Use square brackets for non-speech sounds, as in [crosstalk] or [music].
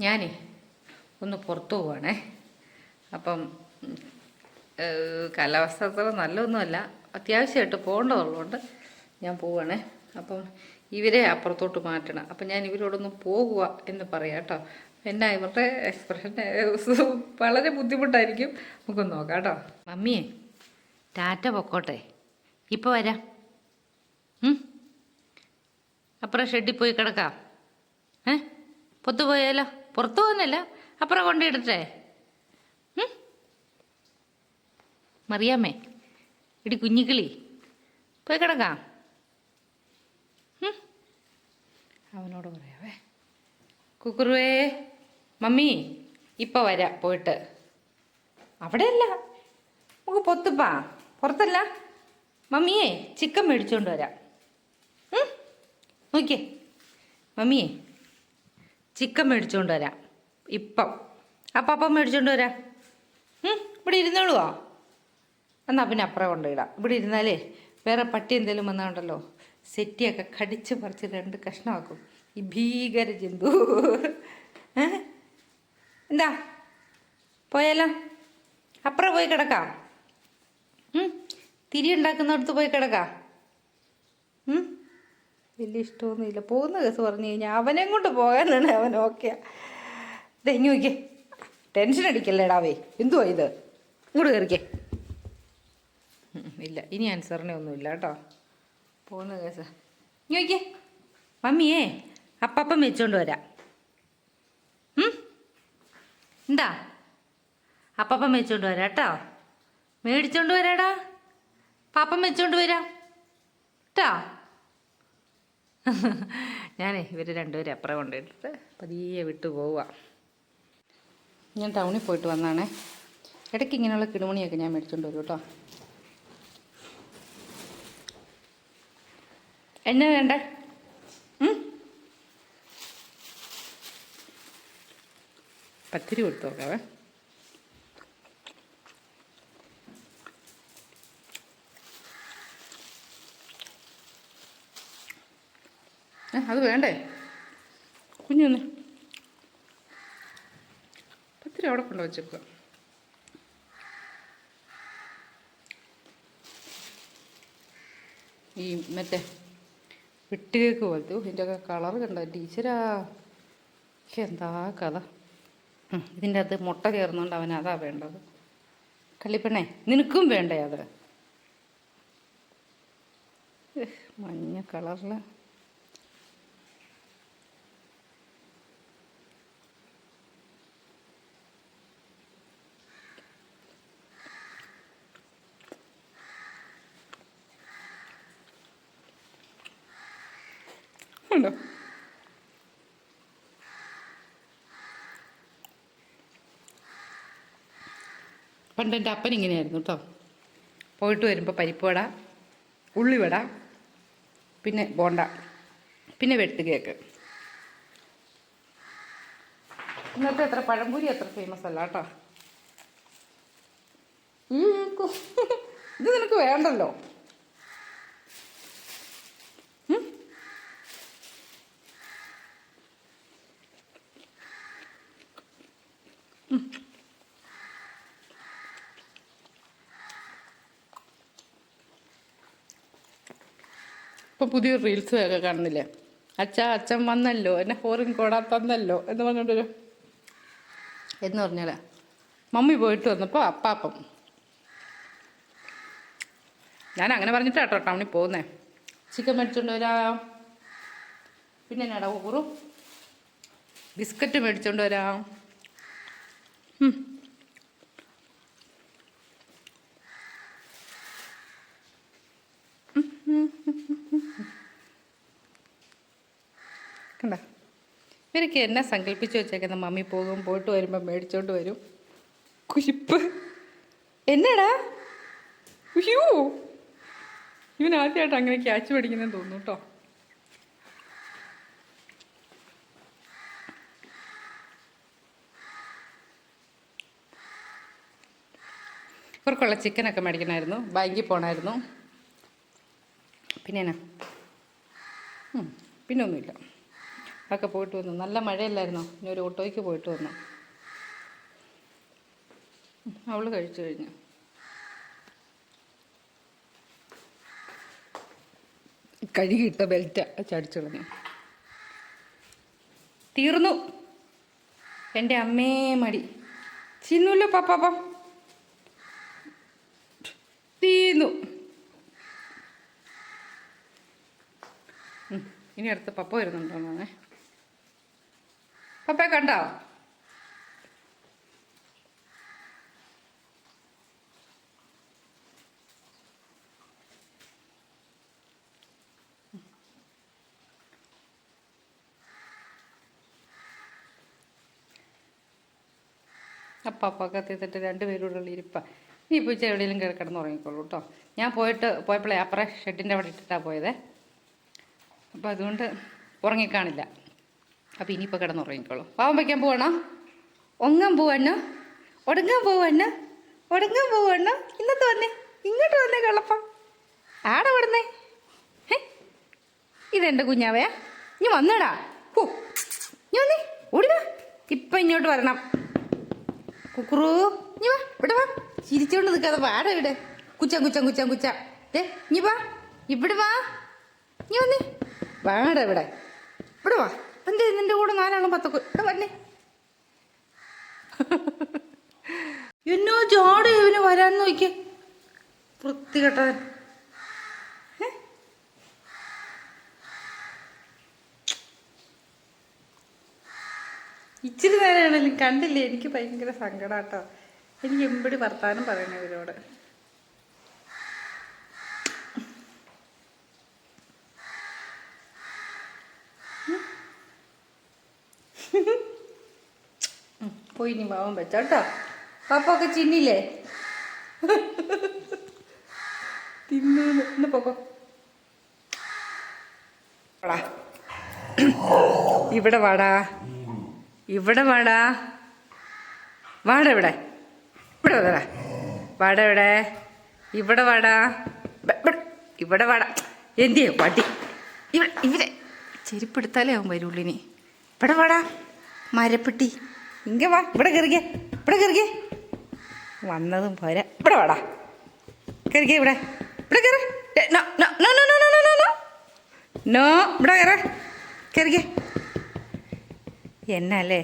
ഞാനേ ഒന്ന് പുറത്തു പോവാണേ. അപ്പം കാലാവസ്ഥ അത്ര നല്ലതൊന്നുമല്ല. അത്യാവശ്യമായിട്ട് പോകേണ്ടതുള്ളതുകൊണ്ട് ഞാൻ പോവാണേ. അപ്പം ഇവരെ അപ്പുറത്തോട്ട് മാറ്റണം. അപ്പം ഞാൻ ഇവരോടൊന്ന് പോകുക എന്ന് പറയാം കേട്ടോ. എന്നാ ഇവരുടെ എക്സ്പ്രഷൻ വളരെ ബുദ്ധിമുട്ടായിരിക്കും. നമുക്കൊന്ന് നോക്കാം കേട്ടോ. മമ്മിയെ ടാറ്റ പൊക്കോട്ടെ. ഇപ്പോൾ വരാം? അപ്പുറം ഷെഡിൽ പോയി കിടക്കാം. ഏ? പൊത്തു പോയാലോ പുറത്തു പോകുന്നില്ല. അപ്പുറം കൊണ്ടിടട്ടെ മറിയാമേ ഇടി കുഞ്ഞിക്കിളി പോയി കിടക്കാം? അവനോട് പറയാവേ കുക്കുറുവേ മമ്മി ഇപ്പം വരാം പോയിട്ട്. അവിടെയല്ല. നമുക്ക് പൊത്തുപ്പാ. പുറത്തല്ല. മമ്മിയെ ചിക്കൻ മേടിച്ചുകൊണ്ട് വരാം? നോക്കിയേ. മമ്മിയെ ചിക്കൻ മേടിച്ചുകൊണ്ട് വരാം. ഇപ്പം. അപ്പം അപ്പം മേടിച്ചുകൊണ്ട് വരാം. ഇവിടെ ഇരുന്നോളുവോ? എന്നാൽ പിന്നെ അപ്പുറം കൊണ്ടുവിടാം ഇവിടെ ഇരുന്നാലേ വേറെ പട്ടി എന്തെങ്കിലും വന്നാണ്ടല്ലോ. സെറ്റിയൊക്കെ കടിച്ച് പറിച്ച് രണ്ട് കഷ്ണമാക്കും. ഈ ഭീകര ജന്തു? എന്താ? പോയാലോ? അപ്പുറം പോയി കിടക്കാം. തിരി ഉണ്ടാക്കുന്നിടത്ത് പോയി കിടക്കാം? വലിയ ഇഷ്ടമൊന്നുമില്ല. പോകുന്ന കേസ് പറഞ്ഞു കഴിഞ്ഞാൽ അവനെ കൊണ്ട് പോകാനാണ് അവൻ ഓക്കെ. തെങ്ങി നോക്കിയേ. ടെൻഷൻ അടിക്കല്ലേടാവേ എന്തുവാ ഇത്? ഇങ്ങോട്ട് കയറിക്കേ. ഇല്ല ഇനി ആൻസറിനെ ഒന്നുമില്ല കേട്ടോ. പോകുന്ന കേസ്. ഇനി നോക്കിയേ. മമ്മിയേ അപ്പം വെച്ചോണ്ട് വരാം? എന്താ? അപ്പം വെച്ചോണ്ട് വരാം കേട്ടോ. മേടിച്ചോണ്ട് വരാടാ. പാപ്പം വെച്ചോണ്ട് വരാം. കേട്ടോ? ഞാനേ ഇവർ രണ്ടുപേരും അപ്പുറം കൊണ്ടിട്ടിട്ട് പതിയെ വിട്ടു പോവുക. ഞാൻ ടൗണിൽ പോയിട്ട് വന്നാണേ. ഇടയ്ക്ക് ഇങ്ങനെയുള്ള കിടുമണിയൊക്കെ ഞാൻ മേടിച്ചോണ്ട് വരും കേട്ടോ. എന്നെ വേണ്ടേ? പത്തിരി കൊടുത്തു നോക്കാവേ. അത് വേണ്ടേ? കുഞ്ഞൊന്ന്. പത്തിരി അവിടെ കൊണ്ട് വെച്ചേക്കുക. ഈ മറ്റേ വിട്ടുകേക്ക് പോലത്തെ ഇതിന്റെ ഒക്കെ കളർ കണ്ട? ടീച്ചരാ എന്താ കഥ? ഇതിന്റെ അകത്ത് മുട്ട ചേർന്നുകൊണ്ട് അവൻ അതാ വേണ്ടത്. കള്ളിപ്പെണ്ണേ നിനക്കും വേണ്ടേ അത്? മഞ്ഞ കളറിൽ ഉണ്ടോ? പണ്ട് എന്റെ അപ്പൻ ഇങ്ങനെയായിരുന്നു കേട്ടോ. പോയിട്ട് വരുമ്പോൾ പരിപ്പ് വട ഉള്ളിവട പിന്നെ ബോണ്ട പിന്നെ വെട്ടുകേക്ക് ഇന്നത്തെ അത്ര പഴംപൂരി അത്ര ഫേമസ് അല്ല കേട്ടോ. ഇത് നിനക്ക് വേണ്ടല്ലോ. ഇപ്പൊ പുതിയ റീൽസ് ഒക്കെ കാണുന്നില്ലേ അച്ഛ അച്ഛൻ വന്നല്ലോ എന്നെ ഫോറിൻ കോടാ തന്നല്ലോ എന്ന് പറഞ്ഞിട്ടൊരു എന്ന് പറഞ്ഞാലേ മമ്മി പോയിട്ട് വന്നപ്പോൾ അപ്പാപ്പം. ഞാൻ അങ്ങനെ പറഞ്ഞിട്ടാട്ടോ ടൗണിൽ പോകുന്നേ ചിക്കൻ മേടിച്ചോണ്ട് വരാ. പിന്നെ എന്നാടാ ഊറു. ബിസ്ക്കറ്റ് മേടിച്ചോണ്ട് വരാം. ഉം. [laughs] കണ്ട? ഇവരൊക്കെ എന്നെ സങ്കല്പിച്ച് വെച്ചേക്കുന്ന? മമ്മി പോകും പോയിട്ട് വരുമ്പോൾ മേടിച്ചോണ്ട് വരും. കുരിപ്പ് എന്നടാ? ഉയ്യോ ഇവൻ ആദ്യമായിട്ട് അങ്ങനെ ക്യാച്ച് പഠിക്കുന്നതെന്ന് തോന്നുന്നു കേട്ടോ. ഇവർക്കുള്ള ചിക്കനൊക്കെ മേടിക്കണമായിരുന്നു. ബാങ്കിൽ പോകണമായിരുന്നു പിന്നെ എന്നാ പിന്നെ ഒന്നുമില്ല പോയിട്ട് വന്നു. നല്ല മഴയല്ലായിരുന്നോ? ഇനി ഒരു ഓട്ടോയ്ക്ക് പോയിട്ട് വന്നു. അവൾ കഴിച്ചു കഴിഞ്ഞു. കഴുകിയിട്ട ബെൽറ്റ് ചടിച്ചു കളഞ്ഞു. തീർന്നു. എന്റെ അമ്മേ മടി. ചിന്നുല്ലോ പാപ്പാപ്പം തീർന്നു ഉം, ഇനി അടുത്ത് പപ്പ വരുന്നുണ്ടോ മോനെ പപ്പയെ കണ്ടോ? അപ്പം അപ്പൊക്കെ എത്തിയിട്ട് രണ്ടുപേരും ഉള്ള ഇരിപ്പ. നീ ഇപ്പോൾ ഇച്ചിരി എവിടെയെങ്കിലും കിടന്ന് ഉറങ്ങിക്കോളൂ കേട്ടോ. ഞാൻ പോയിട്ട് പോയപ്പോഴേ അപ്പുറം ഷെഡിന്റെ അവിടെ ഇട്ടിട്ടാണ് പോയത്. അപ്പോൾ അതുകൊണ്ട് ഉറങ്ങിക്കാണില്ല. അപ്പോൾ ഇനിയിപ്പോൾ കിടന്ന് ഉറങ്ങിക്കോളൂ പാവം വയ്ക്കാൻ പോവണോ? ഒങ്ങാൻ പോവാണോ? ഒടുങ്ങാൻ പോവാണോ? ഒടുങ്ങാൻ പോവാണോ? ഇന്നത്തെ വന്നേ. ഇങ്ങോട്ട് വന്നേ കള്ളപ്പ. ആടെ വിടുന്നേ ഇതെന്റെ കുഞ്ഞാവയാ നീ വന്നടാ. ഓ നീ വന്നേ. ഓടിനാ ഇപ്പം ഇങ്ങോട്ട് വരണം. കുക്കുറു. നീ വാ. ഇവിടെ വാ. ചിരിച്ചോണ്ട് നിൽക്കാതെ വാട ഇവിടെ. കുച്ചാ കുച്ചാ കുച്ചാ കുച്ച. ഏ നീ വാ. ഇവിടെ വാ. നീ വന്നേ. വാട ഇവിടെ. ഇവിടെ വാ. എന്തേ നിന്റെ കൂടെ നാലാളും പത്തൊക്കെ ഇവിടെ വന്നേ എന്നോ ജോഡ് ഇവന് വരാൻ നോക്കിയ. വൃത്തികെട്ടവൻ? ഇച്ചിരി നേരമാണെങ്കിലും കണ്ടില്ലേ? എനിക്ക് ഭയങ്കര സങ്കടാട്ടോ. എനിക്ക് എമ്പടി വർത്താനം പറയണേ ഇവരോട്. പോയി നീ പാവം വെച്ചോട്ടോ പപ്പൊക്കെ ചിന്നില്ലേ? ഇന്ന് പോക്കോ. വാടാ. ഇവിടെ വാടാ. ഇവിടെ വാടാ. വാട ഇവിടെ. ഇവിടെ വന്നടാ വാട ഇവിടെ. ഇവിടെ വാടാ. ഇവിടെ വാടാ. എന്തിയോ? വടി. ഇവിടെ ഇവിടെ. ചെരുപ്പെടുത്താലേ അവൻ വരുള്ളിനി ഇവിടെ വാടാ. മരപ്പെട്ടി. ഇങ്ങ വാ ഇവിടെ കയറിക്കേ ഇവിടെ കയറിക്കേ വന്നതും പോരാ. ഇവിടെ വാടാ. കയറിക്കേ ഇവിടെ. ഇവിടെ കയറ no no no no no no no no. ഇവിടെ കയറ കയറിക്കേ എന്നല്ലേ?